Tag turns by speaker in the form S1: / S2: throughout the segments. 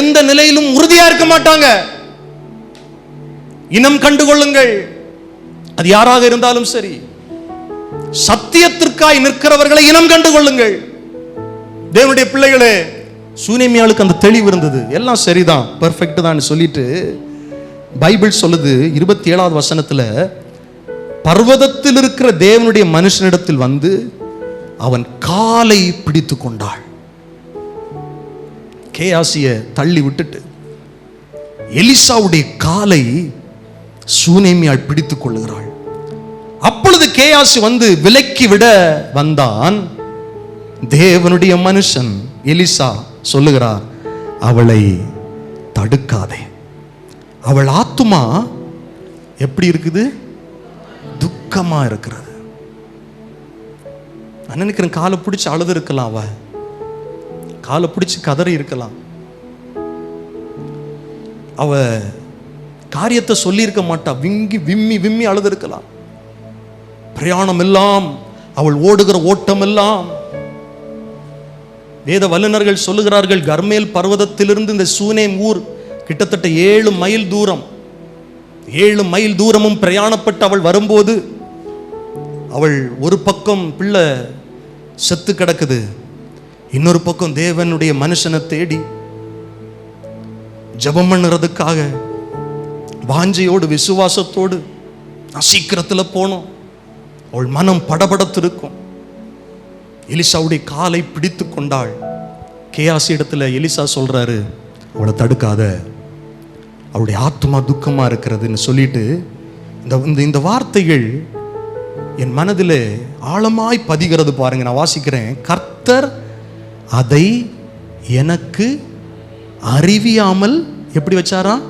S1: எந்த நிலையிலும் உறுதியா இருக்க மாட்டாங்க. இனம் கண்டுகொள்ளுங்கள். அது யாராக இருந்தாலும் சரி. சத்தியத்திற்காய் நிற்கிறவர்களை இனம் கண்டுகொள்ளுங்கள். தேவனுடைய பிள்ளைகளே சூனேமியாளுக்கு அந்த தெளிவு இருந்தது. எல்லாம் சரிதான் பர்ஃபெக்ட் தான் சொல்லிட்டு பைபிள் சொல்லுது இருபத்தி ஏழாவது வசனத்துல பர்வதத்தில் இருக்கிற தேவனுடைய மனுஷனிடத்தில் வந்து அவன் காலை பிடித்து கொண்டாள் கேயாசிய தள்ளி விட்டுட்டு எலிசாவுடைய காலை சூனேமியாள் பிடித்துக் கொள்ளுகிறாள். அப்பொழுது கேயாசி வந்து விலக்கி விட வந்தான். தேவனுடைய மனுஷன் எலிசா சொல்லுகிறார் அவளை தடுக்காதே. அவள் ஆத்துமா எப்படி இருக்குது? துக்கமா இருக்கிறது. நான் நினைக்கிறேன் காலை பிடிச்சி அழுது இருக்கலாம் அவ. காலை பிடிச்சி கதறி இருக்கலாம். அவ காரியத்தை சொல்லியிருக்க மாட்டா. விங்கி விம்மி விம்மி அழுது இருக்கலாம் பிரயாணம் எல்லாம் அவள் ஓடுகிற ஓட்டம் எல்லாம் வேத வல்லுநர்கள் சொல்லுகிறார்கள் கர்மேல் பர்வதத்திலிருந்து இந்த சூனேம் ஊர் கிட்டத்தட்ட ஏழு மைல் தூரம். ஏழு மைல் தூரமும் பிரயாணப்பட்டு அவள் வரும்போது அவள் ஒரு பக்கம் பிள்ளை செத்து கிடக்குது. இன்னொரு பக்கம் தேவனுடைய மனுஷனை தேடி ஜெபம் பண்ணுறதுக்காக வாஞ்சையோடு விசுவாசத்தோடு நான் சீக்கிரத்தில் போனோம். அவள் மனம் படபடத்திருக்கும். எலிசாவுடைய காலை பிடித்து கொண்டாள். கேஆசி இடத்துல எலிசா சொல்கிறாரு அவளை தடுக்காத. அவளுடைய ஆத்மா துக்கமாக இருக்கிறதுன்னு சொல்லிட்டு இந்த இந்த இந்த வார்த்தைகள் என் மனதில் ஆழமாய் பதிகிறது பாருங்க. நான் வாசிக்கிறேன். கர்த்தர் அதை எனக்கு அறிவியாமல் எப்படி வச்சாராம்?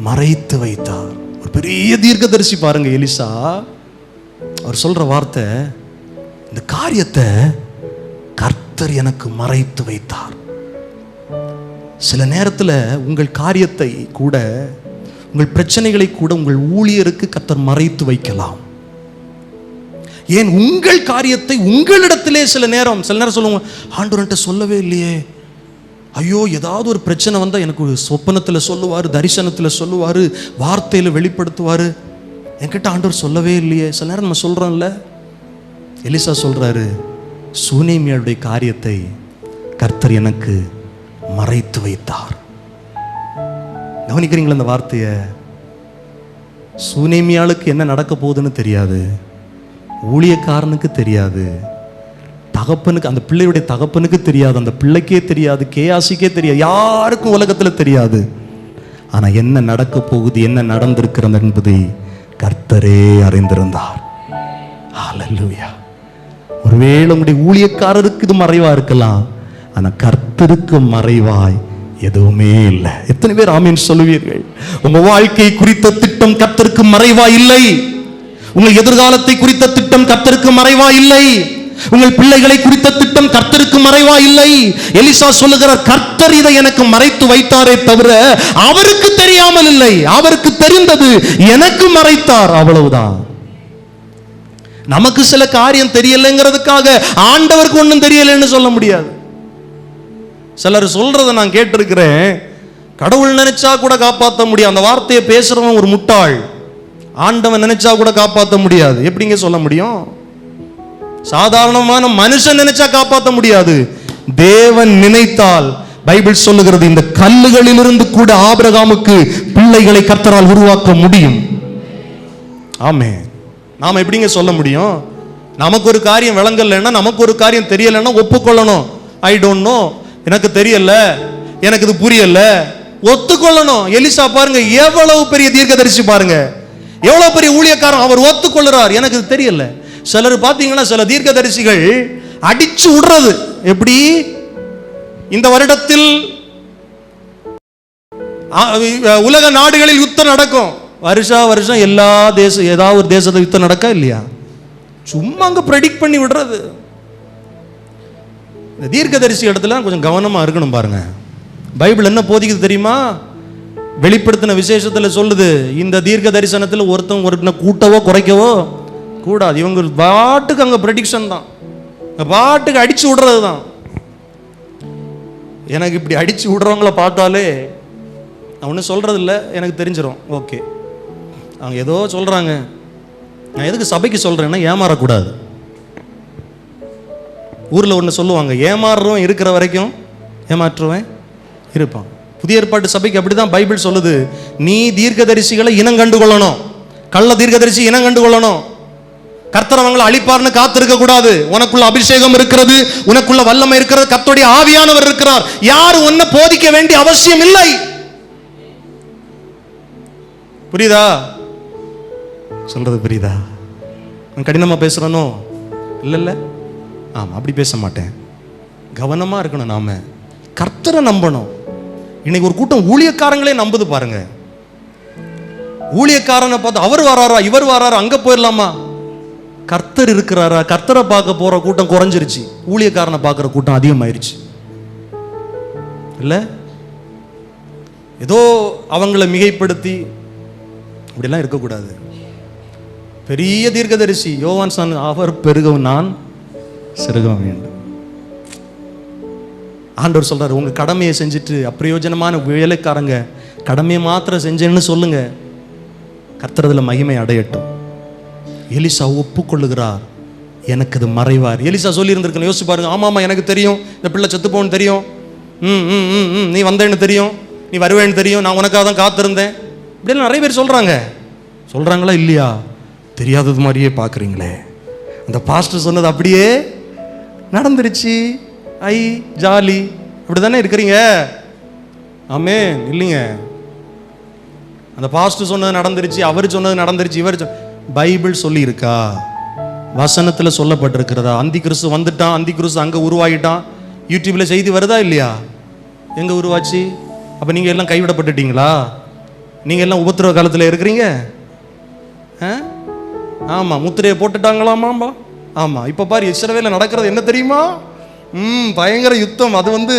S1: மறைத்து வைத்தார். ஒரு பெரிய தீர்க்கதரிசி பாருங்க எலிசா. அவர் சொல்ற வார்த்தை இந்த காரியத்தை கர்த்தர் எனக்கு மறைத்து வைத்தார். சில நேரத்தில் உங்கள் காரியத்தை கூட உங்கள் பிரச்சனைகளை கூட உங்கள் ஊழியருக்கு கர்த்தர் மறைத்து வைக்கலாம். ஏன் உங்கள் காரியத்தை உங்களிடத்திலே சில நேரம் சில நேரம் சொல்லுவாங்க ஆண்டவர்கிட்ட சொல்லவே இல்லையே. ஐயோ ஏதாவது ஒரு பிரச்சனை வந்தால் எனக்கு ஒரு சொப்பனத்தில் சொல்லுவார் தரிசனத்தில் சொல்லுவார் வார்த்தையில் வெளிப்படுத்துவார். என்கிட்ட ஆண்டவர் சொல்லவே இல்லையே. சில நேரம் நம்ம சொல்கிறோம்ல எலிசா சொல்கிறாரு சூனேமியாளுடைய காரியத்தை கர்த்தர் எனக்கு மறைத்து வைத்தார். கவனிக்கிறீங்களா இந்த வார்த்தையை? சூனேமியாளுக்கு என்ன நடக்க போகுதுன்னு தெரியாது. ஊழியக்காரனுக்கு தெரியாது. தகப்பனுக்கு அந்த பிள்ளையுடைய தகப்பனுக்கு தெரியாது. அந்த பிள்ளைக்கே தெரியாது. கேஆசிக்கே தெரியாது. யாருக்கும் உலகத்தில் தெரியாது. ஆனால் என்ன நடக்க போகுது என்ன நடந்திருக்கிறது என்பதை கர்த்தரே அறிந்திருந்தார். ஹalleluya ஒருவேளை உங்களுடைய ஊழியக்காரருக்கு இது மறைவா இருக்கலாம். ஆனால் கர்த்தருக்கு மறைவாய் எதுவுமே இல்லை. எத்தனை பேர் ஆமீன் சொல்லுவீர்கள்? உங்க வாழ்க்கை குறித்த திட்டம் கர்த்தருக்கு மறைவா இல்லை. உங்கள் எதிர்காலத்தை குறித்த திட்டம் கர்த்தருக்கு மறைவா இல்லை. உங்கள் பிள்ளைகளை குறித்த திட்டம் கர்த்தருக்கு மறைவா இல்லை. எலிசா சொல்லுகிறார் கர்த்தர் இதை எனக்கு மறைத்து வைத்தாரே தவிர அவருக்கு தெரியாமல் இல்லை. அவருக்கு தெரிந்தது எனக்கு மறைத்தார். அவ்வளவுதான். நமக்கு சில காரியம் தெரியலைங்கிறதுக்காக ஆண்டவருக்கு ஒன்றும் தெரியலைன்னு சொல்ல முடியாது. சிலர் சொல்றதை நான் கேட்டிருக்கிறேன். கடவுள் நினைச்சா கூட காப்பாற்ற முடியும். அந்த வார்த்தையை பேசுறவன் ஒரு முட்டாள். ஆண்டவன் நினைச்சா கூட காப்பாற்ற முடியாது. எப்படிங்க சொல்ல முடியும்? சாதாரணமான மனுஷன் நினைச்சா காப்பாற்ற முடியாது. தேவன் நினைத்தால் பைபிள் சொல்லுகிறது இந்த கல்லுகளிலிருந்து கூட ஆபிரகாமுக்கு பிள்ளைகளை கர்த்தரால் உருவாக்க முடியும். ஆமே. நாம எப்படிங்க சொல்ல முடியும்? நமக்கு ஒரு காரியம் விளங்கலைன்னா நமக்கு ஒரு காரியம் தெரியலைன்னா ஒப்புக்கொள்ளணும். ஐ டோன்ட் நோ எனக்கு தெரியல. எனக்கு இது புரியல. ஒத்துக்கொள்ளணும். எலிசா பாருங்க எவ்வளவு பெரிய தீர்க்கதரிசி பாருங்க. எவ்வளவு பெரிய ஊழியக்காரன் அவர் ஒத்துக்கொள்ளுறார்? எனக்கு தெரியல. சிலர் பார்த்தீங்கன்னா சில தீர்க்கதரிசிகள் அடிச்சு விடுறது. எப்படி? இந்த வருடத்தில் உலக நாடுகளில் யுத்தம் நடக்கும். வருஷா வருஷம் எல்லா தேசம் ஏதாவது ஒரு தேசத்தை யுத்தம் நடக்கா இல்லையா? சும்மா அங்க ப்ரெடிக்ட் பண்ணி விடுறது. இந்த தீர்க்கதரிசி இடத்துல கொஞ்சம் கவனமா இருக்கணும் பாருங்க. பைபிள் என்ன போதிக்குது தெரியுமா? வெளிப்படுத்தின விசேஷத்தில் சொல்லுது இந்த தீர்க்க தரிசனத்தில் ஒருத்தன் ஒருத்தனை கூட்டவோ குறைக்கவோ கூடாது. இவங்க பாட்டுக்கு அங்கே ப்ரெடிக்ஷன் தான். பாட்டுக்கு அடிச்சு விடுறது தான் எனக்கு இப்படி அடிச்சு விடுறவங்கள பார்த்தாலே நான் ஒன்றும் சொல்றது எனக்கு தெரிஞ்சிடும் ஓகே அவங்க ஏதோ சொல்கிறாங்க நான் எதுக்கு சபைக்கு சொல்கிறேன்னா ஏமாறக்கூடாது. ஊரில் ஒன்று சொல்லுவாங்க ஏமாறுறவன் இருக்கிற வரைக்கும் ஏமாற்றுவேன் இருப்பான். புதிய ஏற்பாட்டு சபைக்கு அப்படிதான் பைபிள் சொல்லுது. நீ தீர்க்கதரிசிகளை இனம் கண்டு கொள்ளணும் கள்ள தீர்க்கதரிசி இனம் கண்டு கொள்ளணும் கர்த்தர் அவங்களை அழிப்பார்னு காத்திருக்க கூடாது. உனக்குள்ள அபிஷேகம் இருக்கிறது உனக்குள்ள வல்லமை இருக்கிறது கர்த்தருடைய ஆவியானவர் இருக்கிறார். யாரும் உன்னை போதிக்க வேண்டிய அவசியம் இல்லை. புரியுதா? சொல்றது புரியுதா? நான் கடினமா பேசுறனோ? இல்ல இல்ல ஆமா அப்படி பேச மாட்டேன். கவனமா இருக்கணும் நாம. கர்த்தரை நம்பணும். இன்னைக்கு ஒரு கூட்டம் ஊழியக்காரங்களே நம்புது பாருங்க. ஊழியக்காரனை பார்த்து அவர் வராரா? இவர் வராரா? அங்க போயிடலாமா? கர்த்தர் இருக்கிறாரா? கர்த்தரை பார்க்க போற கூட்டம் குறைஞ்சிருச்சு. ஊழியக்காரனை பார்க்குற கூட்டம் அதிகமாயிருச்சு. இல்லை? ஏதோ அவங்கள மிகைப்படுத்தி இப்படிலாம் இருக்கக்கூடாது. பெரிய தீர்க்கதரிசி யோவான் சொன்ன அவர் பெருகவும் நான் சிறுக வேண்டும் ஆண்டவர் சொல்கிறார் உங்கள் கடமையை செஞ்சுட்டு அப்பிரயோஜனமான வேலைக்காரங்க கடமையை மாத்திரம் செஞ்சேன்னு சொல்லுங்க. கர்த்தரதுல மகிமை அடையட்டும். எலிசா ஒப்புக்கொள்ளுகிறார் எனக்கு இது மறைவார். எலிசா சொல்லியிருந்திருக்கணும் யோசிச்சு பாருங்க. ஆமாம் எனக்கு தெரியும். இந்த பிள்ளை செத்து போன்னு தெரியும். ம் ம் ம் ம். நீ வந்தேன்னு தெரியும். நீ வருவேன்னு தெரியும். நான் உனக்காக தான் காத்திருந்தேன். இப்படிலாம் நிறைய பேர் சொல்கிறாங்க சொல்கிறாங்களா இல்லையா? தெரியாதது மாதிரியே பார்க்குறீங்களே. அந்த பாஸ்டர் சொன்னது அப்படியே நடந்துருச்சு. ஐ ஜாலி. இப்படி தானே இருக்கிறீங்க? ஆமே இல்லைங்க. அந்த பாஸ்ட் சொன்னது நடந்துருச்சு அவர் சொன்னது நடந்துருச்சு இவர் சொ- பைபிள் சொல்லி இருக்கா வசனத்துல சொல்லப்பட்டிருக்கிறதா? அந்தி கிறிஸ்து வந்துட்டான் அந்தி கிறிஸ்து அங்கே உருவாகிட்டான் யூடியூப்ல செய்தி வருதா இல்லையா? எங்க உருவாச்சு? அப்ப நீங்க எல்லாம் கைவிடப்பட்டுட்டீங்களா? நீங்க எல்லாம் உபத்திரவ காலத்தில் இருக்கிறீங்க? ஆ? ஆமா முத்திரையை போட்டுட்டாங்களாமாம்பா? ஆமா இப்ப பாரு இஸ்ரவேல நடக்கிறது என்ன தெரியுமா? ம் பயங்கர யுத்தம். அது வந்து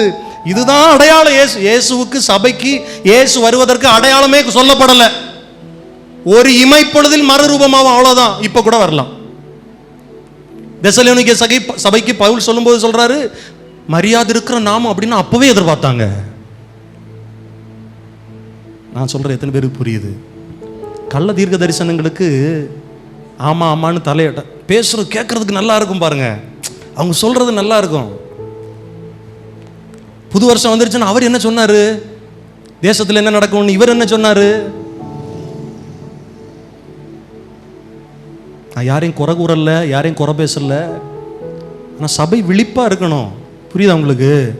S1: இதுதான் அடையாளம் இயேசு இயேசுவுக்கு சபைக்கு இயேசு வருவதற்கு அடையாளமே சொல்லப்படலை. ஒரு இமைப்பொழுதில் மறுரூபமாகும் அவ்வளோதான் இப்போ கூட வரலாம். தெசலோனிக்க சகை சபைக்கு பவுல் சொல்லும்போது சொல்கிறாரு மரியாதை இருக்கிற நாம அப்படின்னு அப்போவே எதிர்பார்த்தாங்க. நான் சொல்கிற எத்தனை பேருக்கு புரியுது? கள்ள தீர்க்க தரிசனங்களுக்கு ஆமாம் ஆமான்னு தலையிட்ட பேசுகிற கேட்குறதுக்கு நல்லா இருக்கும் பாருங்கள் அவங்க சொல்கிறது நல்லா இருக்கும். புது வருஷம் வந்துருச்சுன்னா அவர் என்ன சொன்னார்? தேசத்தில் என்ன நடக்கும்னு இவர் என்ன சொன்னார்? நான் யாரையும் குறை கூறல யாரையும் குறை பேசல. ஆனால் சபை விழிப்பாக இருக்கணும். புரியுதா உங்களுக்கு?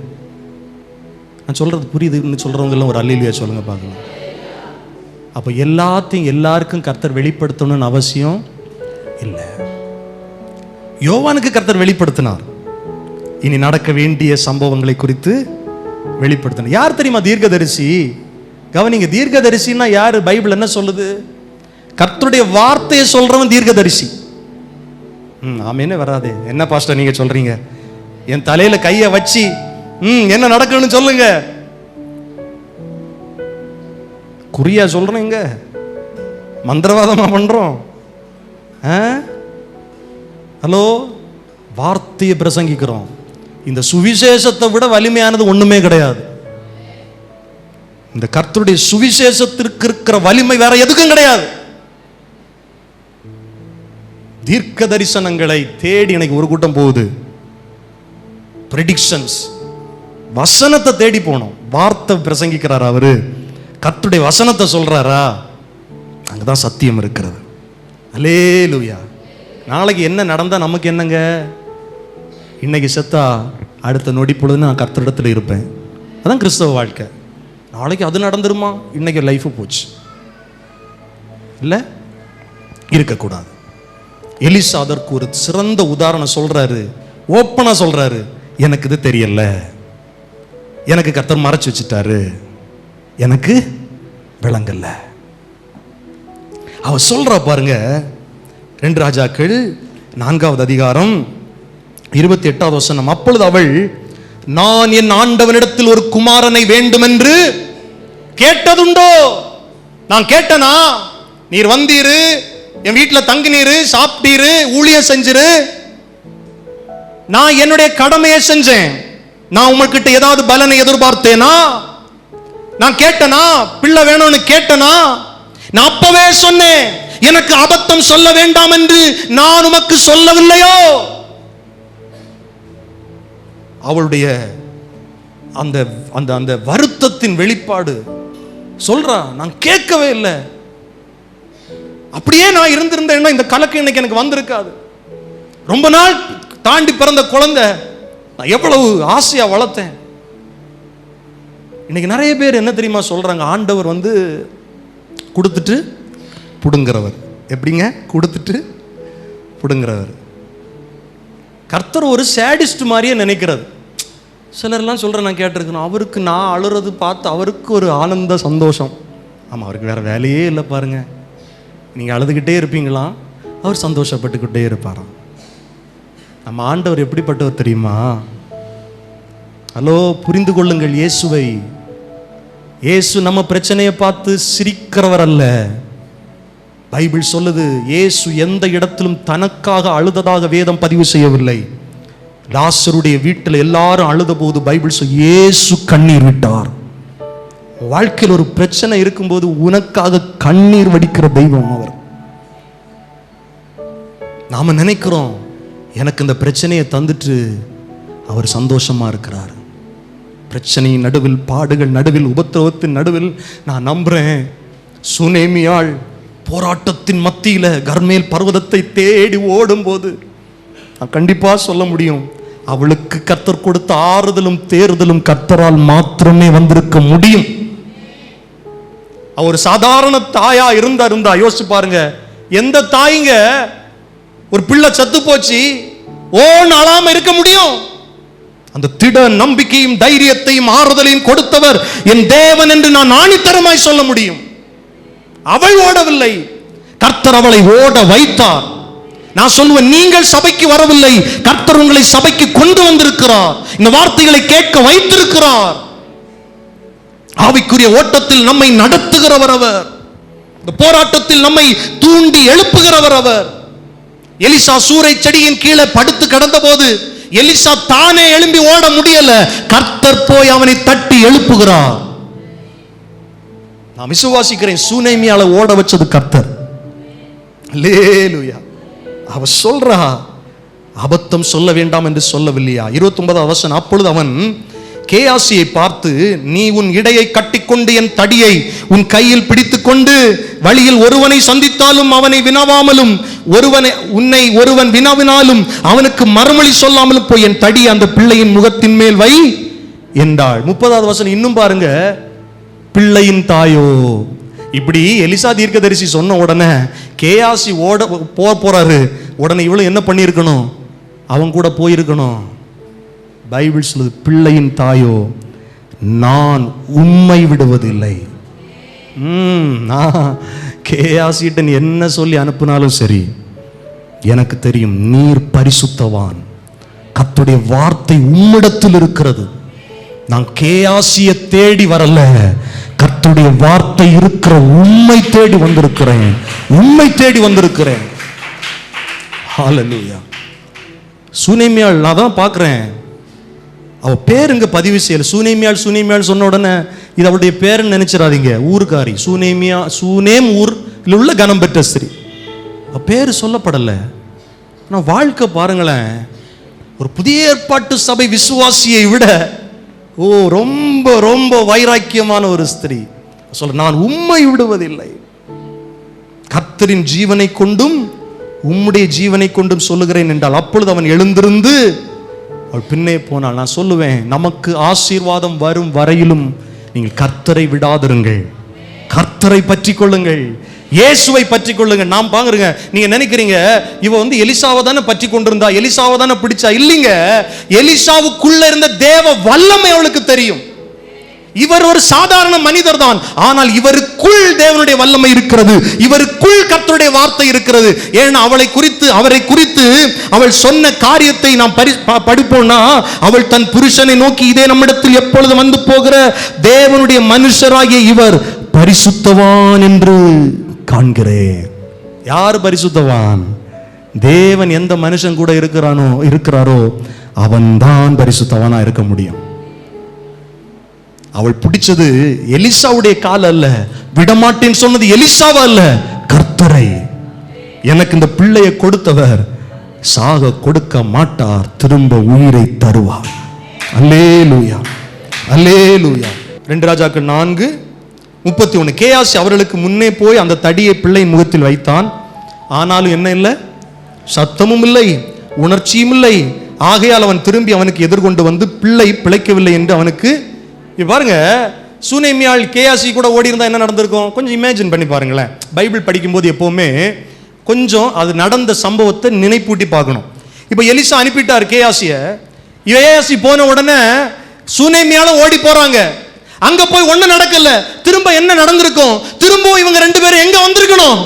S1: நான் சொல்கிறது புரியுதுன்னு சொல்கிறவங்கெல்லாம் ஒரு அல்லிலியா சொல்லுங்கள் பார்க்கலாம். அப்போ எல்லாத்தையும் எல்லாருக்கும் கர்த்தர் வெளிப்படுத்தணும்னு அவசியம் இல்லை. யோவானுக்கு கர்த்தர் வெளிப்படுத்தினார். இனி நடக்க வேண்டிய சம்பவங்களை குறித்து வெளிப்படுத்தினார். யார் தெரியுமா தீர்க்கதரிசி? கவனிங்க தீர்க்கதரிசின்னா யார்? பைபிள் என்ன சொல்லுது? கர்த்தருடைய வார்த்தையை சொல்றவன் தீர்க்கதரிசி. ம் ஆமேனே வராதே. என்ன பாஸ்டர் நீங்க சொல்றீங்க? என் தலையில கையை வச்சு ம் என்ன நடக்கணும்னு சொல்லுங்க. குறியா சொல்றீங்க. மந்திரவாதமா பண்றோம். ஆ? ஹலோ வார்த்தையை பிரசங்கிக்கிறோம். இந்த சுவிசேஷத்தை விட வலிமையானது ஒண்ணுமே கிடையாது. இந்த கர்த்தருடைய சுவிசேஷத்திற்கு இருக்கிற வலிமை வேற எதுக்கும் கிடையாது. தீர்க்க தரிசனங்களை தேடி எனக்கு ஒரு கூட்டம் போகுது. ப்ரெடிக்ஷன்ஸ் வசனத்தை தேடி போனோம். வார்த்தை பிரசங்கிக்கிறார் அவரு. கர்த்துடைய வசனத்தை சொல்றாரா? அங்கதான் சத்தியம் இருக்கிறது. அலே அலேலுயா நாளைக்கு என்ன நடந்தால் நமக்கு என்னங்க? இன்னைக்கு செத்தா அடுத்த நொடி பொழுது நான் கர்த்தரிடத்தில் இருப்பேன். அதான் கிறிஸ்தவ வாழ்க்கை. நாளைக்கு அது நடந்துருமா? இன்னைக்கு லைஃபு போச்சு. இல்லை? இருக்கக்கூடாது. எலிசா அதற்கு ஒரு சிறந்த உதாரணம் சொல்கிறாரு ஓப்பனாக சொல்கிறாரு எனக்கு இது தெரியல. எனக்கு கர்த்தர் மறைச்சு வச்சுட்டாரு. எனக்கு விளங்கல. அவ சொல்றா பாருங்க ரெண்டு ராஜாக்கள் நான்காவது அதிகாரம் இருபத்தி எட்டாவது வசனம். அப்பொழுது அவள் நான் என் ஆண்டவனிடத்தில் ஒரு குமாரனை வேண்டுமென்று கேட்டதுண்டோ? நான் கேட்டனா? நீர் வந்தீரு என் வீட்டில் தங்கினீரு சாப்பிட்டீரு ஊழியம் செஞ்சிரு. நான் என்னுடைய கடமையை செஞ்சேன். நான் உங்ககிட்ட ஏதாவது பலனை எதிர்பார்த்தேனா? நான் கேட்டனா? பிள்ளை வேணும்னு கேட்டனா? நான் அப்பவே சொன்னேன். எனக்கு அபத்தம் சொல்ல வேண்டாம் என்று நான் உமக்கு சொல்லவில்லையோ? அவளுடைய அந்த அந்த அந்த வருத்தத்தின் வெளிப்பாடு சொல்றா நான் கேட்கவே இல்லை. அப்படியே நான் இருந்திருந்தேன்னா இந்த கலக்கு இன்னைக்கு எனக்கு வந்திருக்காது. ரொம்ப நாள் தாண்டி பிறந்த குழந்தை நான் எவ்வளவு ஆசையா வளர்த்தேன். இன்னைக்கு நிறைய பேர் என்ன தெரியுமா சொல்றாங்க? ஆண்டவர் வந்து கொடுத்துட்டு பிடுங்குறவர். எப்படிங்க? கொடுத்துட்டு பிடுங்குறவர். கர்த்தர் ஒரு சேடிஸ்ட் மாதிரியே நினைக்கிறது சிலர்லாம் சொல்கிறேன் நான் கேட்டிருக்கணும் அவருக்கு நான் அழுறது பார்த்து அவருக்கு ஒரு ஆனந்த சந்தோஷம். ஆமாம் அவருக்கு வேறு வேலையே இல்லை பாருங்கள் நீங்கள் அழுதுகிட்டே இருப்பீங்களாம் அவர் சந்தோஷப்பட்டுக்கிட்டே இருப்பாராம் நம்ம ஆண்டவர் எப்படிப்பட்டவர் தெரியுமா? ஹலோ புரிந்து கொள்ளுங்கள் இயேசுவை. இயேசு நம்ம பிரச்சனையை பார்த்து சிரிக்கிறவர் அல்ல. பைபிள் சொல்லுது இயேசு எந்த இடத்திலும் தனக்காக அழுததாக வேதம் பதிவு செய்யவில்லை. லாசருடைய வீட்டில் எல்லாரும் அழுத போது பைபிள் சொல் இயேசு கண்ணீர் விட்டார். வாழ்க்கையில் ஒரு பிரச்சனை இருக்கும்போது உனக்காக கண்ணீர் வடிக்கிற தெய்வம் அவர். நாம நினைக்கிறோம் எனக்கு இந்த பிரச்சனையை தந்துட்டு அவர் சந்தோஷமா இருக்கிறார். பிரச்சனையின் நடுவில் பாடுகள் நடுவில் உபத்திரவத்தின் நடுவில் நான் நம்புறேன். சுனேமியாள் போராட்டத்தின் மத்தியில் கர்மேல் பர்வதத்தை தேடி ஓடும்போது நான் கண்டிப்பாக சொல்ல முடியும். அவளுக்கு கத்தர் கொடுத்த ஆறுதலும் தேறுதலும் கத்தரால் மாத்திரமே வந்திருக்க முடியும். அவர் சாதாரண தாயா இருந்தா இருந்தா யோசிச்சு பாருங்க. எந்த தாய்ங்க ஒரு பிள்ளை சத்து போச்சு ஓன் அழாம இருக்க முடியும். அந்த திட நம்பிக்கையும் தைரியத்தையும் ஆறுதலையும் கொடுத்தவர் என் தேவன் என்று நான் ஆணித்தரமாய் சொல்ல முடியும். அவள் ஓடவில்லை. கர்த்தர் அவளை ஓட வைத்தார். நான் சொல்லுவேன் நீங்கள் சபைக்கு வரவில்லை. கர்த்தர் உங்களை சபைக்கு கொண்டு வந்திருக்கிறார். இந்த வார்த்தைகளை கேட்க வைத்திருக்கிறார். ஆவிக்குரிய ஓட்டத்தில் நம்மை நடத்துகிறவர் அவர். இந்த போராட்டத்தில் நம்மை தூண்டி எழுப்புகிறவர் அவர். எலிசா சூறை செடியின் கீழே படுத்து கிடந்த போது எலிசா தானே எழும்பி ஓட முடியல. கர்த்தர் போய் அவனை தட்டி எழுப்புகிறார். நான் விசுவாசிக்கிறேன். சூனைமியால ஓட வச்சது கர்த்தர். லேலுயா அவ சொல்றா அபத்தம் சொல்ல வேண்டாம் என்று சொல்லவில்லையா? இருபத்தி ஒன்பது அவசன் அப்பொழுது அவன் கேஆசியை பார்த்து நீ உன் இடையை கட்டிக்கொண்டு என் தடியை உன் கையில் பிடித்துக்கொண்டு வழியில் ஒருவனை சந்தித்தாலும் அவனை வினவாமலும் ஒருவனை உன்னை ஒருவன் வினவினாலும் அவனுக்கு மறுமொழி சொல்லாமலும் போய் என் தடி அந்த பிள்ளையின் முகத்தின் மேல் வை என்றாள். முப்பதாவது வசனம். இன்னும் பாருங்க. பிள்ளையின் தாயோ? இப்படி எலிசா தீர்க்கதரிசி சொன்ன உடனே கேயாசி ஓட போ போறாரு. உடனே இவ்வளவு என்ன பண்ணியிருக்கணும்? அவன் கூட போயிருக்கணும். பைபிள் சொல்லுது பிள்ளையின் தாயோ நான் உண்மை விடுவதில்லை. ம் நான் கேயாசிட்ட என்ன சொல்லி அனுப்புனாலும் சரி எனக்கு தெரியும் நீர் பரிசுத்தவான். கத்துடைய வார்த்தை உம்மிடத்தில் இருக்கிறது. நான் கேஆசிய தேடி வரல. கர்த்தருடைய வார்த்தை இருக்கிற உண்மை தேடி வந்திருக்கிறேன். உண்மை தேடி வந்திருக்கிறேன். ஹalleluya சுனேமியாள் நான் தான் பார்க்குறேன். அவ பேர் பதிவு செய்யல? சூனேமியாள் சூனேமியாள் சொன்ன உடனே இது அவளுடைய பேருன்னு நினைச்சிடாதீங்க. ஊருக்காரி சூனேமியா சூனேம் ஊர் உள்ள கனம் பெற்ற ஸ்திரீ. அவ பேர் சொல்லப்படலை. ஆனால் வாழ்க்கை பாருங்களேன் ஒரு புதிய ஏற்பாட்டு சபை விசுவாசியை விட ஓ ரொம்ப ரொம்ப வைராக்கியமான ஒரு ஸ்திரீ. சொல்ல நான் உம்மை விடுவதில்லை. கர்த்தரின் ஜீவனை கொண்டும் உம்முடைய ஜீவனை கொண்டும் சொல்லுகிறேன் என்றால் அப்பொழுது அவன் எழுந்திருந்து அவள் பின்னே போனால் நான் சொல்லுவேன் நமக்கு ஆசீர்வாதம் வரும் வரையிலும் நீங்கள் கர்த்தரை விடாதிருங்கள். கர்த்தரை பற்றி கொள்ளுங்கள். இயேசுவை பற்றி கொள்ளுங்க நாம் பாருங்க நீங்க நினைக்கிறீங்க இவ வந்து எலிசாவை தானே பற்றி கொண்டிருந்தா எலிசாவை தானே பிடிச்சா? இல்லைங்க. எலிசாவுக்குள்ள இருந்த தேவ வல்லமை அவளுக்கு தெரியும். இவர் ஒரு சாதாரண மனிதர் தான். ஆனால் இவருக்குள் தேவனுடைய வல்லமை இருக்கிறது. இவருக்குள் கர்த்தருடைய வார்த்தை இருக்கிறது. ஏன்னா அவளை குறித்து அவரை குறித்து அவள் சொன்ன காரியத்தை நாம் பரி படிப்போம்னா அவள் தன் புருஷனை நோக்கி இதே நம்மிடத்தில் எப்பொழுது வந்து போகிற தேவனுடைய மனுஷராகிய இவர் பரிசுத்தவான் என்று. காண்கிறேன். யார் பரிசுத்தவான்? தேவன் எந்த மனுஷன் கூட இருக்கிறானோ இருக்கிறாரோ அவன்தான் பரிசுத்தவனா இருக்க முடியும். அவள் பிடிச்சது எலிசாவுடைய கால் அல்ல விடமாட்டேன்னு சொன்னது எலிசாவா அல்ல கர்த்தரை. எனக்கு இந்த பிள்ளையை கொடுத்தவர் சாக கொடுக்க மாட்டார் திரும்ப உயிரை தருவார். அல்லே லூயா ரெண்டு ராஜாக்கள் நான்கு முப்பத்தி ஒன்று கேயாசி அவர்களுக்கு முன்னே போய் அந்த தடியை பிள்ளை முகத்தில் வைத்தான். ஆனாலும் என்ன இல்லை? சத்தமும் இல்லை உணர்ச்சியும் இல்லை. ஆகையால் அவன் திரும்பி அவனுக்கு எதிர்கொண்டு வந்து பிள்ளை பிழைக்கவில்லை என்று அவனுக்கு பாருங்க சூனேமியாள் கேஆசி கூட ஓடி இருந்தா என்ன நடந்திருக்கும்? கொஞ்சம் இமேஜின் பண்ணி பாருங்களேன். பைபிள் படிக்கும்போது எப்பவுமே கொஞ்சம் அது நடந்த சம்பவத்தை நினைப்பூட்டி பார்க்கணும். இப்போ எலிசா அனுப்பிட்டார் கேயாசிய. ஏஆசி போன உடனே சூனேமியால ஓடி போறாங்க. அங்க போய் ஒண்ணு நடக்கல. திரும்ப என்ன நடந்திருக்கும்? திரும்பவும் இவங்க ரெண்டு பேரும் எங்க வந்திருக்கணும்?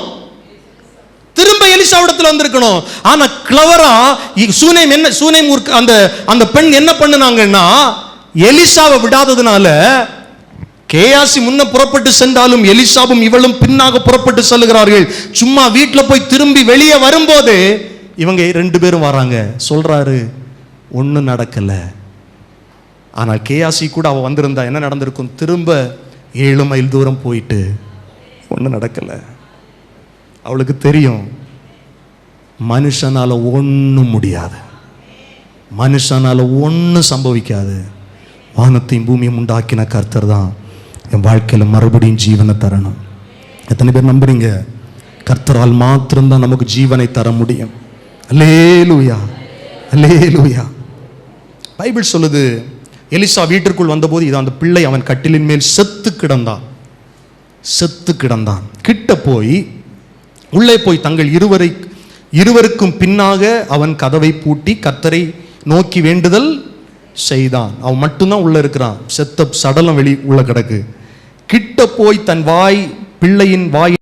S1: திரும்ப எலிசாவிடத்தில் வந்திருக்கணும். ஆனா கிளவரா சூனேம் என்ன சூனேம் அந்த அந்த பெண் என்ன பண்ணுனாங்கன்னா எலிசாவை விடாததுனால கேயாசி முன்ன புறப்பட்டு சென்றாலும் எலிசாவும் இவளும் பின்னாக புறப்பட்டு செல்லுகிறார்கள். சும்மா வீட்டில் போய் திரும்பி வெளியே வரும்போது இவங்க ரெண்டு பேரும் வராங்க. சொல்றாரு ஒன்றும் நடக்கலை. ஆனால் கேஆசி கூட அவள் வந்திருந்தா என்ன நடந்திருக்கும்? திரும்ப ஏழு மைல் தூரம் போயிட்டு ஒன்றும் நடக்கலை. அவளுக்கு தெரியும் மனுஷனால் ஒன்றும் முடியாது. மனுஷனால் ஒன்றும் சம்பவிக்காது. வானத்தையும் பூமியும் உண்டாக்கின கர்த்தர் தான் என் வாழ்க்கையில் மறுபடியும் ஜீவனை தரணும். எத்தனை பேர் நம்புறீங்க? கர்த்தரால் மாத்திரம்தான் நமக்கு ஜீவனை தர முடியும். அல்லேலூயா. அல்லேலூயா. பைபிள் சொல்லுது எலிசா வீட்டிற்குள் வந்தபோது இது அந்த பிள்ளை அவன் கட்டிலின் மேல் செத்து கிடந்தான். செத்து கிடந்தான். கிட்ட போய் உள்ளே போய் தங்கள் இருவரை இருவருக்கும் பின்னாக அவன் கதவை பூட்டி கத்தரை நோக்கி வேண்டுதல் செய்தான். அவன் மட்டும்தான் உள்ள இருக்கிறான். செத்த சடலம் வெளி உள்ள கிடக்கு. கிட்ட போய் தன் வாய் பிள்ளையின் வாய்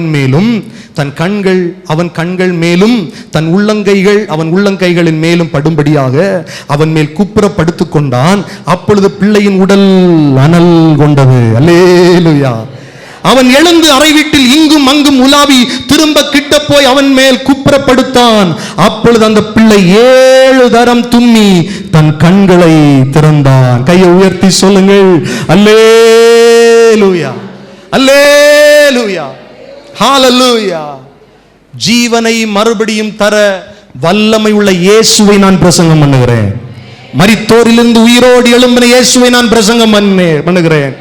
S1: மேலும் தன் கண்கள் அவன் கண்கள் மேலும் தன் உள்ளங்கைகள் அவன் உள்ளங்கைகளின் மேலும் படும்படியாக அவன் மேல் குப்புற படுத்துக் கொண்டான். அப்பொழுது பிள்ளையின் உடல் அனல் கொண்டது. அல்லேலுயா. அவன் எழுந்து அறை வீட்டில் இங்கும் அங்கும் உலாவி திரும்ப கிட்ட போய் அவன் மேல் குப்புறப்படுத்தான். அப்பொழுது அந்த பிள்ளை ஏழு தரம் தும்மி தன் கண்களை திறந்தான். கையை உயர்த்தி சொல்லுங்கள். அல்லேலுயா. அல்லேலூயா. ஹாலலூயா ஜீவனை மறுபடியும் தர வல்லமை உள்ள இயேசுவை நான் பிரசங்கம் பண்ணுகிறேன். மரித்தோரிலிருந்து உயிரோடு எழும்பின இயேசுவை நான் பிரசங்கம் பண்ணுகிறேன்.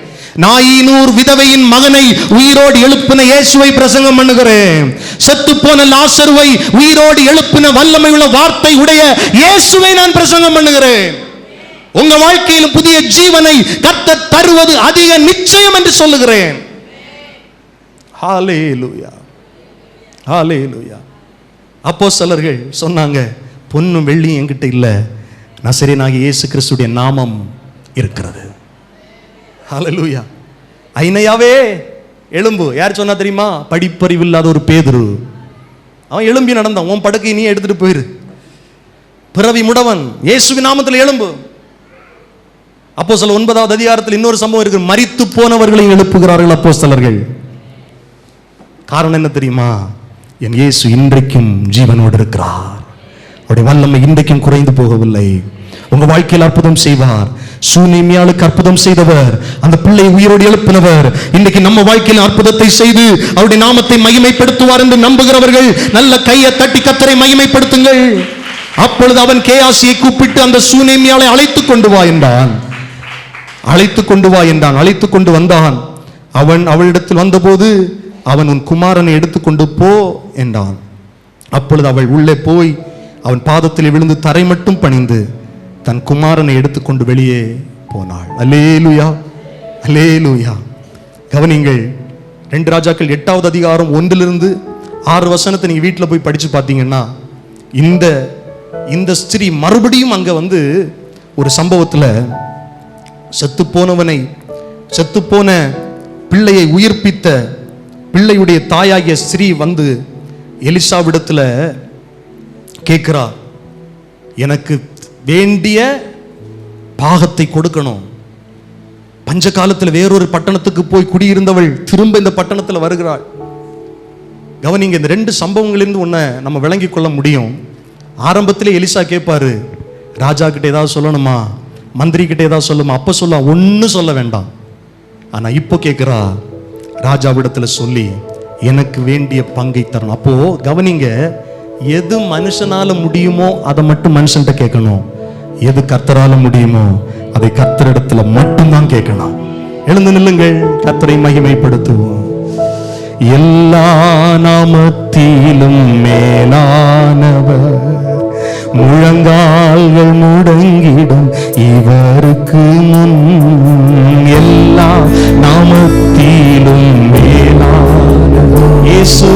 S1: நாயினூர் விதவையின் மகனை உயிரோடு எழுப்பின இயேசுவை பிரசங்கம் பண்ணுகிறேன். செத்து போன லாசருவை உயிரோடு எழுப்பின வல்லமை உள்ள வார்த்தை உடைய இயேசுவை நான் பிரசங்கம் பண்ணுகிறேன். உங்க வாழ்க்கையில் புதிய ஜீவனை கத்த தருவது அதிக நிச்சயம் என்று சொல்லுகிறேன். ஹாலேலுயா ஹாலேலுயா அப்போ சிலர்கள் சொன்னாங்க பொண்ணும் வெள்ளியும் என்கிட்ட இல்லை. நசரேனாகிய இயேசு கிறிஸ்துடைய நாமம் இருக்கிறது. ஹalleluya ஐனையாவே எலும்பு யார் சொன்னா தெரியுமா? படிப்பறிவு இல்லாத ஒரு பேதுரு. அவன் எலும்பி நடந்தான். உன் படுக்கை நீ எடுத்துட்டு போயிரு. பிறவி முடவன். இயேசுவின் நாமத்தில் எலும்பு அப்போ சில ஒன்பதாவது அதிகாரத்தில் இன்னொரு சம்பவம் இருக்கு. மறித்து போனவர்களை எழுப்புகிறார்கள் அப்போ சிலர்கள் காரணம் என்ன தெரியுமா? என் இயேசு இன்றைக்கும் ஜீவனோடு இருக்கிறார். அவருடைய வல்லமை இன்றைக்கும் குறைந்து போகவில்லை. உங்க வாழ்க்கையில் அற்புதம் செய்வார். சூனிமியாளுக்கு அற்புதம் செய்தவர். அந்த பிள்ளை உயிரோடு எழுப்பினவர். இன்றைக்கு நம்ம வாழ்க்கையில் அற்புதத்தை செய்து அவருடைய நாமத்தை மகிமைப்படுத்துவார் என்று நம்புகிறவர்கள் நல்ல கையை தட்டி கத்தரை மகிமைப்படுத்துங்கள். அப்பொழுது அவன் கேஆசியை கூப்பிட்டு அந்த சூனேமியாளை அழைத்துக் கொண்டு வா என்றான். அழைத்து கொண்டு வா என்றான். அழைத்து கொண்டு வந்தான். அவன் அவளிடத்தில் வந்தபோது அவன் உன் குமாரனை எடுத்துக்கொண்டு போ என்றான். அப்பொழுது அவள் உள்ளே போய் அவன் பாதத்தில் விழுந்து தரை மட்டும் பணிந்து தன் குமாரனை எடுத்துக்கொண்டு வெளியே போனாள். அலேலுயா அலேலுயா கவனிங்கள் ரெண்டு ராஜாக்கள் எட்டாவது அதிகாரம் ஒன்றிலிருந்து ஆறு வசனத்தை நீங்கள் வீட்டில் போய் படித்து பார்த்தீங்கன்னா இந்த இந்த ஸ்திரீ மறுபடியும் அங்கே வந்து ஒரு சம்பவத்துல செத்துப்போனவனை செத்துப்போன பிள்ளையை உயிர்ப்பித்த பிள்ளையுடைய தாயாகிய ஸ்ரீ வந்து எலிசாவிடத்தில் கேட்குறா எனக்கு வேண்டிய பாகத்தை கொடுக்கணும். பஞ்ச காலத்தில் வேறொரு பட்டணத்துக்கு போய் குடியிருந்தவள் திரும்ப இந்த பட்டணத்தில் வருகிறாள். கவனிங்க இந்த ரெண்டு சம்பவங்கள்லேருந்து ஒன்றை நம்ம விளங்கி கொள்ள முடியும். ஆரம்பத்தில் எலிசா கேட்பாரு ராஜா கிட்ட ஏதாவது சொல்லணுமா? மந்திரி கிட்ட ஏதாவது சொல்லுமா? அப்போ சொல்ல ஒன்றும் சொல்ல வேண்டாம். ஆனால் இப்போ கேட்குறா ராஜாவிடத்தில் சொல்லி எனக்கு வேண்டிய பங்கை தரணும். அப்போ கவனிங்க எது மனுஷனால முடியுமோ அதை மட்டும் மனுஷன்கிட்ட கேட்கணும். எது கர்த்தரால முடியுமோ அதை கர்த்தரிடத்துல மட்டும்தான் கேட்கணும். எழுந்து நில்லுங்கள் கர்த்தரை மகிமைப்படுத்துவோம். எல்லா நாமத்திலும் மேலானவர். முழங்கால்கள் முடங்கிடும் இவருக்கு முன். எல்லா நாமத்திலும் மேலானவர். இயேசு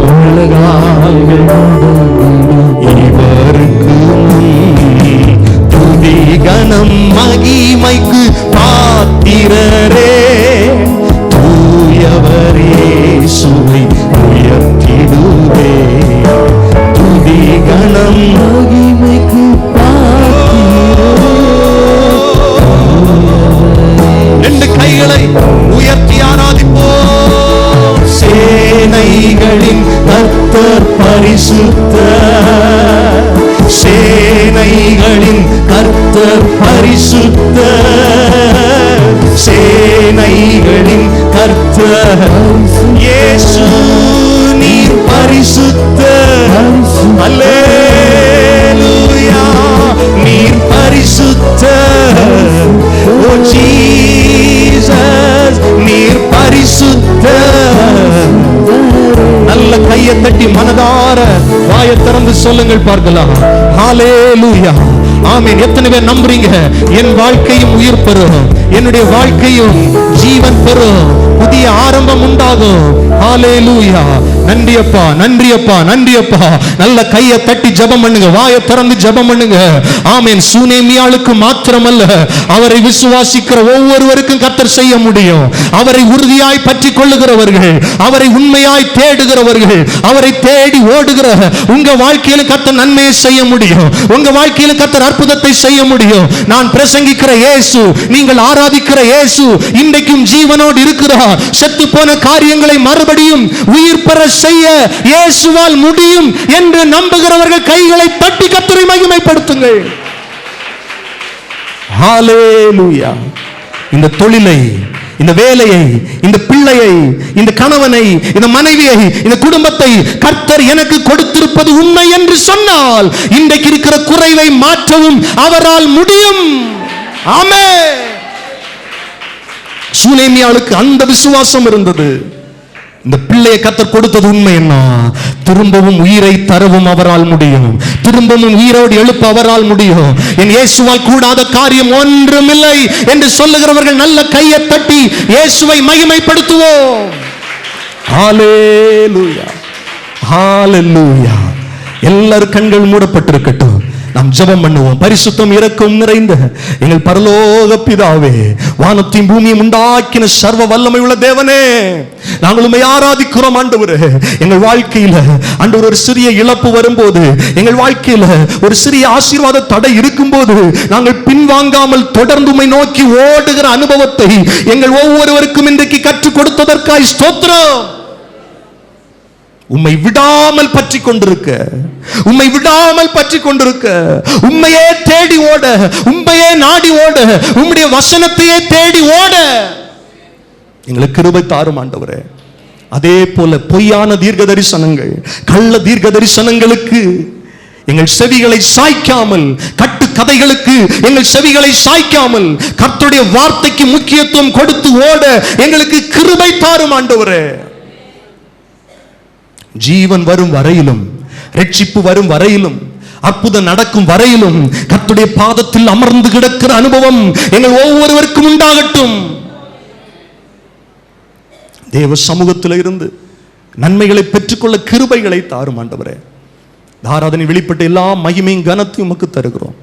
S1: முழங்கால்கள் முடங்கிடும் இவருக்கு முன். துதி கணம் மகிமைக்கு பாத்திரரே. பரிசுத்த சேனைகளின் கர்த்தர் பரிசுத்த சேனைகளின் கர்த்தர். இயேசு நீர் பரிசுத்த அல்லே நல்ல கையை தட்டி மனதார வாயை திறந்து சொல்லுங்கள் பார்க்கலாம். லூயா ஆமீன். எத்தனை பேர் நம்புறீங்க? என் வாழ்க்கையும் உயிர் பெறும். என்னுடைய வாழ்க்கையும் ஜீவன் பெறும். புதிய ஆரம்பம் உண்டாகும். லூயா நன்றி அப்பா நன்றி அப்பா நன்றி அப்பா நல்ல கையை தட்டி ஜபம் பண்ணுங்க வாயை திறந்து ஜபம் பண்ணுங்க. ஆமேன். சூனேமியாளுக்கு மாத்திரமல்ல அவரை விசுவாசிக்கிற ஒவ்வொருவருக்கும் கத்தர் செய்ய முடியும். அவரை உறுதியாய் பற்றி கொள்ளுகிறவர்கள் அவரை உண்மையாய் தேடுகிறவர்கள் அவரை தேடி ஓடுகிற உங்க வாழ்க்கையில கத்த நன்மையை செய்ய முடியும். உங்க வாழ்க்கையில கத்தர் அற்புதத்தை செய்ய முடியும். நான் பிரசங்கிக்கிற இயேசு நீங்கள் ஆராதிக்கிற இயேசு இன்றைக்கும் ஜீவனோடு இருக்கிறார். செத்து போன காரியங்களை மறுபடியும் உயிர் பெற செய்ய இயேசுவால் முடியும் என்று நம்புகிறவர்கள் கைகளை தட்டி கத்தரை மகிமைப்படுத்துங்கள். இந்த தொழிலை இந்த வேலையை இந்த பிள்ளையை இந்த கணவனை இந்த மனைவியை இந்த குடும்பத்தை கர்த்தர் எனக்கு கொடுத்திருப்பது உண்மை என்று சொன்னால் இன்றைக்கு இருக்கிற குறைவை மாற்றவும் அவரால் முடியும். ஆமே சூலேமியாளுக்கு அந்த விசுவாசம் இருந்தது. இந்த பிள்ளையை கத்தர் கொடுத்தது உண்மை என்ன? திரும்பவும் உயிரை தரவும் அவரால் முடியும். திரும்பவும் உயிரோடு எழுப்ப அவரால் முடியும். என் இயேசுவால் கூடாத காரியம் ஒன்றுமில்லை என்று சொல்லுகிறவர்கள் நல்ல கையை தட்டி இயேசுவை மகிமைப்படுத்துவோம். எல்லாரும் எல்லார் கண்கள் மூடப்பட்டிருக்கட்டும். நாம் ஜெபம் பண்ணுவோம். பரிசுத்தம் இறக்கும் நிறைந்த எங்கள் பரலோக பிதாவே வானத்தையும் பூமியும் உண்டாக்கின சர்வ வல்லமை உள்ள தேவனே. நாங்கள் உண்மை ஆராதிக்கிறோம் ஆண்டவர். எங்கள் வாழ்க்கையில ஆண்டவர் ஒரு சிறிய இழப்பு வரும்போது எங்கள் வாழ்க்கையில ஒரு சிறிய ஆசீர்வாத தடை இருக்கும்போது நாங்கள் பின்வாங்காமல் தொடர்ந்து நோக்கி ஓடுகிற அனுபவத்தை எங்கள் ஒவ்வொருவருக்கும் இன்றைக்கு கற்றுக் கொடுத்ததற்காய் ஸ்தோத்திரம். உம்மை விடாமல் பற்றி கொண்டிருக்க உம்மை விடாமல் பற்றி கொண்டிருக்க உண்மையே தேடி ஓட உண்மையே நாடி ஓட உம்முடைய வசனத்தையே தேடி ஓட. எங்களுக்கு கிருபை தாரும் ஆண்டவரே. அதே போல பொய்யான தீர்க்க தரிசனங்கள் கள்ள தீர்க்க தரிசனங்களுக்கு எங்கள் செவிகளை சாய்க்காமல் கட்டு கதைகளுக்கு எங்கள் செவிகளை சாய்க்காமல் கர்த்தருடைய வார்த்தைக்கு முக்கியத்துவம் கொடுத்து ஓட எங்களுக்கு கிருபை தாரும் ஆண்டவரே. ஜீவன் வரும் வரையிலும் ரட்சிப்பு வரும் வரையிலும் அற்புதம் நடக்கும் வரையிலும் கர்த்துடைய பாதத்தில் அமர்ந்து கிடக்கிற அனுபவம் எங்கள் ஒவ்வொருவருக்கும் உண்டாகட்டும். தேவ சமூகத்தில் இருந்து நன்மைகளை பெற்றுக்கொள்ள கிருபைகளை தாரும் ஆண்டவரே. தாராதனை வெளிப்பட்ட எல்லா மகிமையும் கனத்தையும் உமக்கு தருகிறோம்.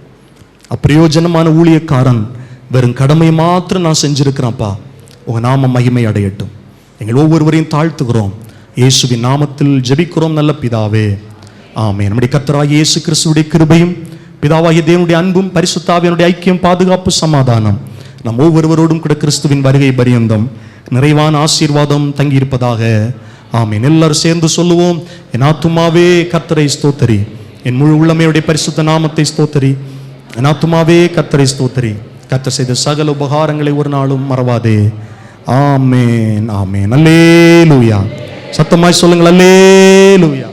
S1: அப்பிரயோஜனமான ஊழியக்காரன் வெறும் கடமையை மாத்திரம் நான் செஞ்சிருக்கிறேன்ப்பா. உங்கள் நாம மகிமை அடையட்டும். எங்கள் ஒவ்வொருவரையும் தாழ்த்துகிறோம். இயேசுவின் நாமத்தில் ஜெபிக்கிறோம் நல்ல பிதாவே. ஆமே நம்முடைய கத்தராக இயேசு கிறிஸ்துவுடைய கிருபையும் பிதாவாகிய தேவனுடைய அன்பும் பரிசுத்தாவியனுடைய ஐக்கியம் பாதுகாப்பு சமாதானம். நம் ஒவ்வொருவரோடும் கூட கிறிஸ்துவின் வருகை பரியந்தம். நிறைவான ஆசீர்வாதம் தங்கியிருப்பதாக. ஆமீன். எல்லாரும் சேர்ந்து சொல்லுவோம். என் ஆத்துமாவே கத்தரை ஸ்தோத்தரி. என் முழு உள்ளமையுடைய பரிசுத்த நாமத்தை ஸ்தோத்தரி. என் ஆத்துமாவே கத்தரை ஸ்தோத்தரி. கத்த செய்த சகல உபகாரங்களை ஒரு நாளும் மறவாதே. ஆமேன். ஆமேன். அல்லே லூயா சத்தமாய் சொல்லுங்கள் அல்லே லூயா